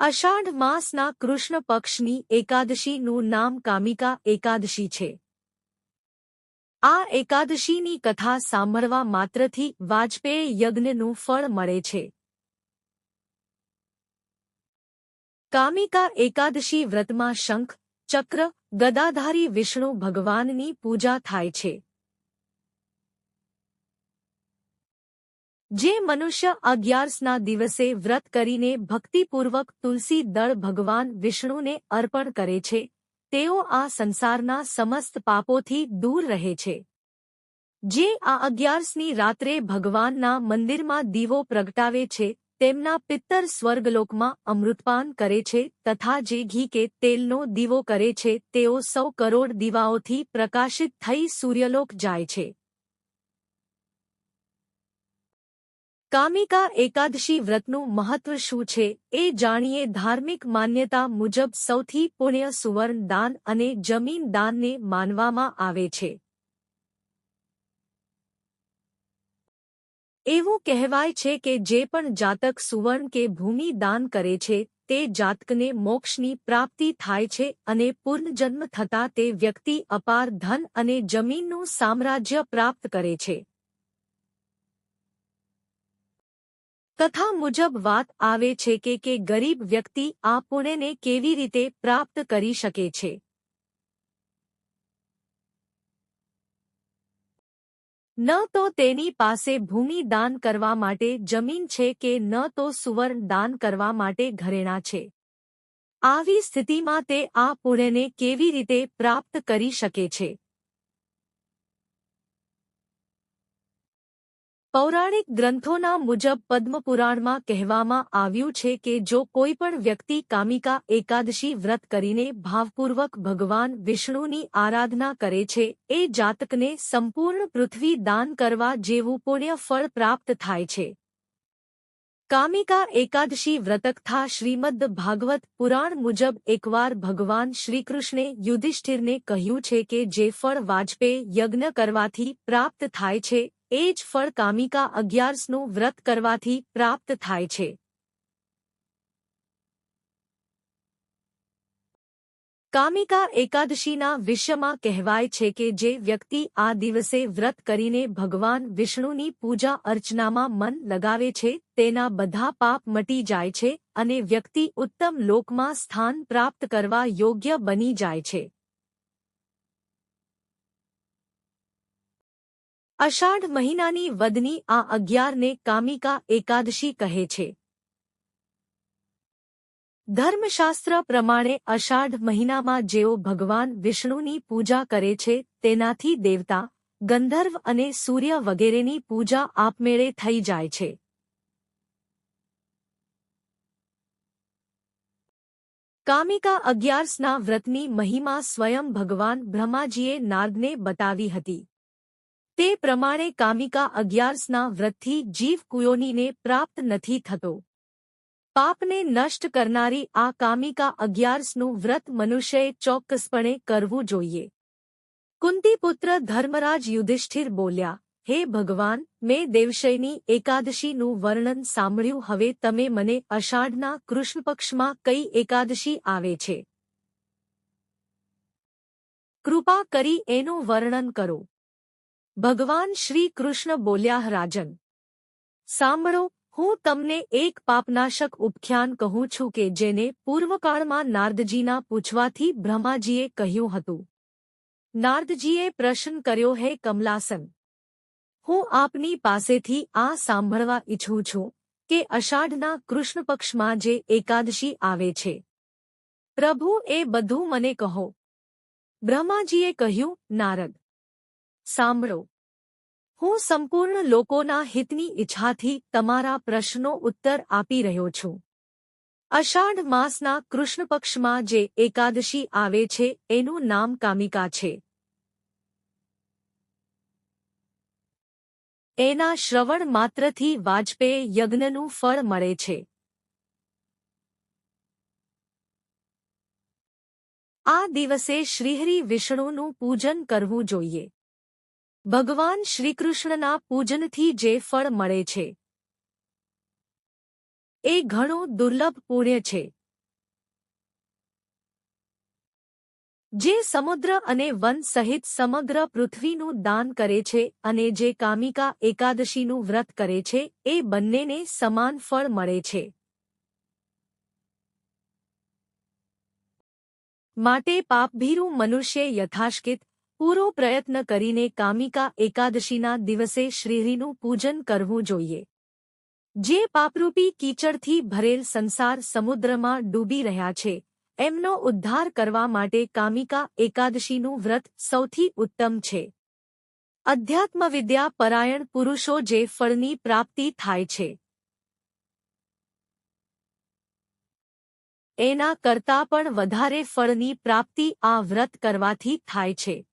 અષાઢ માસના કૃષ્ણ પક્ષની એકાદશીનું નામ કામિકા એકાદશી છે. આ એકાદશીની કથા સાંભળવા માત્રથી વાજપેયી યજ્ઞનું ફળ મળે છે. કામિકા એકાદશી વ્રતમાં શંખ, ચક્ર, ગદાધારી વિષ્ણુ ભગવાનની પૂજા થાય છે. જે મનુષ્ય અગિયારસના દિવસે વ્રત કરીને ભક્તિપૂર્વક તુલસી દળ ભગવાન વિષ્ણુને અર્પણ કરે છે, તેઓ આ સંસારના સમસ્ત પાપોથી દૂર રહે છે. જે આ અગિયારસની રાત્રે ભગવાનના મંદિરમાં દીવો પ્રગટાવે છે, તેમના પિત્તર સ્વર્ગલોકમાં અમૃતપાન કરે છે તથા જે ઘી કે તેલનો દીવો કરે છે, તેઓ સૌ કરોડ દીવાઓથી પ્રકાશિત થઈ સૂર્યલોક જાય છે. કામિકા એકાદશી વ્રતનું મહત્વ શું છે એ જાણીએ ધાર્મિક માન્યતા મુજબ સૌથી પુણ્ય સુવર્ણ દાન અને જમીન દાનને માનવામાં આવે છે. એવું કહેવાય છે કે જે પણ જાતક સુવર્ણ કે ભૂમિ દાન કરે છે, તે જાતકને મોક્ષની પ્રાપ્તિ થાય છે અને પૂર્ણજન્મ થતાં તે વ્યક્તિ અપાર ધન અને જમીનનું સામ્રાજ્ય પ્રાપ્ત કરે છે. કથા મુજબ વાત આવે છે કે કે ગરીબ વ્યક્તિ આ પુણ્યને કેવી રીતે પ્રાપ્ત કરી શકે છે. ન તો તેની પાસે ભૂમિ દાન કરવા માટે જમીન છે કે ન તો સુવર્ણ દાન કરવા માટે ઘરેણા છે. આવી સ્થિતિમાં તે આ પુણ્યને કેવી રીતે પ્રાપ્ત કરી શકે છે? પૌરાણિક ગ્રંથોના મુજબ પદ્મપુરાણમાં કહેવામાં આવ્યું છે કે જો કોઈ પણ વ્યક્તિ કામિકા એકાદશી વ્રત કરીને ભાવપૂર્વક ભગવાન વિષ્ણુની આરાધના કરે છે, એ જાતકને સંપૂર્ણ પૃથ્વી દાન કરવા જેવું પુણ્ય ફળ પ્રાપ્ત થાય છે. કામિકા એકાદશી વ્રતકથા શ્રીમદ ભાગવત પુરાણ મુજબ એકવાર ભગવાન શ્રીકૃષ્ણે યુધિષ્ઠિરને કહ્યું છે કે જે ફળ વાજપેયી યજ્ઞ કરવાથી પ્રાપ્ત થાય છે એ જ ફળ કામિકા અગિયારસનું વ્રત કરવાથી પ્રાપ્ત થાય છે. કામિકા એકાદશીના વિશ્વમાં કહેવાય છે કે જે વ્યક્તિ આ દિવસે વ્રત કરીને ભગવાન વિષ્ણુની પૂજા અર્ચનામાં મન લગાવે છે, તેના બધા પાપ મટી જાય છે અને વ્યક્તિ ઉત્તમ લોકમાં સ્થાન પ્રાપ્ત કરવા યોગ્ય બની જાય છે. અષાઢ મહિનાની વદની આ અગિયારને કામિકા એકાદશી કહે છે. ધર્મશાસ્ત્ર પ્રમાણે અષાઢ મહિનામાં જેઓ ભગવાન વિષ્ણુની પૂજા કરે છે, તેનાથી દેવતા, ગંધર્વ અને સૂર્ય વગેરેની પૂજા આપમેળે થઈ જાય છે. કામિકા અગિયારસના વ્રતની મહિમા સ્વયં ભગવાન બ્રહ્માજીએ નારદને બતાવી હતી. તે પ્રમાણે કામિકા અગિયારસના વ્રતથી જીવ કુયોનીને પ્રાપ્ત નથી થતો. પાપને નષ્ટ કરનારી આ કામિકા અગિયારસનું વ્રત મનુષ્યએ ચોક્કસપણે કરવું જોઈએ. કુંતીપુત્ર ધર્મરાજ યુધિષ્ઠિર બોલ્યા, હે ભગવાન, મેં દેવશયની એકાદશીનું વર્ણન સાંભળ્યું, હવે તમે મને અષાઢના કૃષ્ણપક્ષમાં કઈ એકાદશી આવે છે? કૃપા કરી એનું વર્ણન કરો. ભગવાન શ્રી કૃષ્ણ બોલ્યા, રાજન, સાંભળો, હું તમને એક પાપનાશક ઉપખ્યાન કહું છું કે જેને પૂર્વકાળમાં નારદજીના પૂછવાથી બ્રહ્માજીએ કહ્યું હતું. નારદજીએ પ્રશ્ન કર્યો, હે કમલાસન, હું આપની પાસેથી આ સાંભળવા ઈચ્છું છું કે અષાઢના કૃષ્ણ પક્ષમાં જે એકાદશી આવે છે. પ્રભુ એ બધું મને કહો. બ્રહ્માજીએ કહ્યું, નારદ સાંભળો. હું સંપૂર્ણ લોકોના હિતની ઈચ્છાથી તમારા પ્રશ્નો ઉત્તર આપી રહ્યો છું. અષાઢ માસના કૃષ્ણપક્ષમાં જે એકાદશી આવે છે, એનું નામ કામિકા છે. એના શ્રવણ માત્રથી વાજપેયી યજ્ઞનું ફળ મળે છે. આ દિવસે શ્રીહરિ વિષ્ણુનું પૂજન કરવું જોઈએ. ભગવાન શ્રીકૃષ્ણના પૂજનથી જે ફળ મળે છે. એ ઘણું દુર્લભ પુણ્ય છે. જે સમુદ્ર અને વન સહિત સમગ્ર પૃથ્વીનું દાન કરે છે અને જે કામિકા એકાદશીનું વ્રત કરે છે, એ બંનેને સમાન ફળ મળે છે. માટે પાપભીરું મનુષ્ય યથાશ્કિત પૂરો પ્રયત્ન કરીને કામિકા એકાદશીના દિવસે શ્રીહરિનું પૂજન કરવું જોઈએ. જે પાપરૂપી કીચડથી ભરેલ સંસાર સમુદ્રમાં ડૂબી રહ્યા છે, એમનો ઉદ્ધાર કરવા માટે કામિકા એકાદશીનું વ્રત સૌથી ઉત્તમ છે. અધ્યાત્મવિદ્યા પરાયણ પુરુષો જે ફળની પ્રાપ્તિ થાય છે. એના કરતાં પણ વધારે ફળની પ્રાપ્તિ આ વ્રત કરવાથી થાય છે.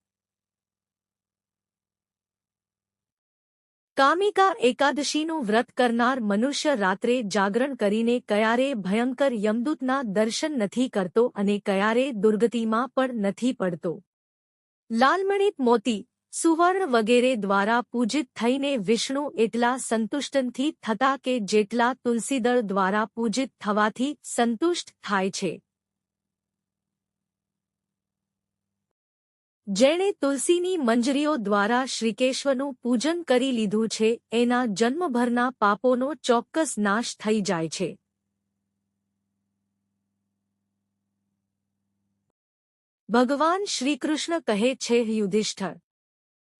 કામિકા એકાદશીનું વ્રત કરનાર મનુષ્ય રાત્રે જાગરણ કરીને કયારે ભયંકર યમદૂતના દર્શન નથી કરતો અને કયારે દુર્ગતિમાં પણ નથી પડતો. લાલમણિત મોતી, સુવર્ણ વગેરે દ્વારા પૂજિત થઈને વિષ્ણુ એટલા સંતુષ્ટનથી થતા કે જેટલા તુલસીદળ દ્વારા પૂજિત થવાથી સંતુષ્ટ થાય છે. જેણે તુલસીની મંજરીઓ દ્વારા શ્રીકેશ્વરનું પૂજન કરી લીધું છે, એના જન્મભરના પાપોનો ચોક્કસ નાશ થઈ જાય છે. ભગવાન શ્રીકૃષ્ણ કહે છે, યુધિષ્ઠર,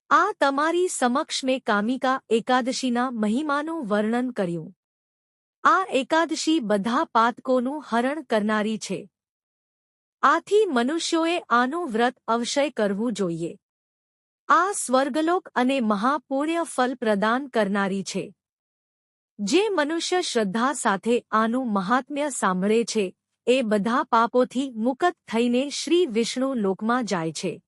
આ તમારી સમક્ષ મેં કામિકા એકાદશીના મહિમાનું વર્ણન કર્યું. આ એકાદશી બધા પાતકોનું હરણ કરનારી છે. આથી મનુષ્યોએ આનું વ્રત અવશય કરવું જોઈએ. આ સ્વર્ગલોક અને મહાપુણ્ય ફલ પ્રદાન કરનારી છે. જે મનુષ્ય શ્રદ્ધા સાથે આનું મહાત્મ્ય સાંભળે છે, એ બધા પાપોથી મુકત થઈને શ્રી વિષ્ણુ લોકમાં જાય છે.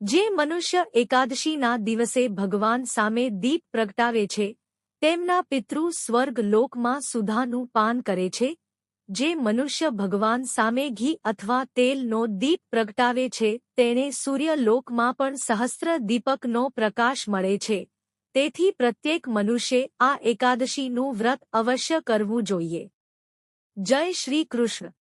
જે મનુષ્ય એકાદશીના દિવસે ભગવાન સામે દીપ પ્રગટાવે છે, તેમના પિતૃ સ્વર્ગ લોકમાં સુધાનું પાન કરે છે જે મનુષ્ય ભગવાન સામે ઘી અથવા તેલનો દીપ પ્રગટાવે છે તેને સૂર્યલોકમાં પણ સહસ્ત્ર દીપકનો પ્રકાશ મળે છે. તેથી પ્રત્યેક મનુષ્ય આ એકાદશીનું વ્રત અવશ્ય કરવું જોઈએ. જય શ્રી કૃષ્ણ.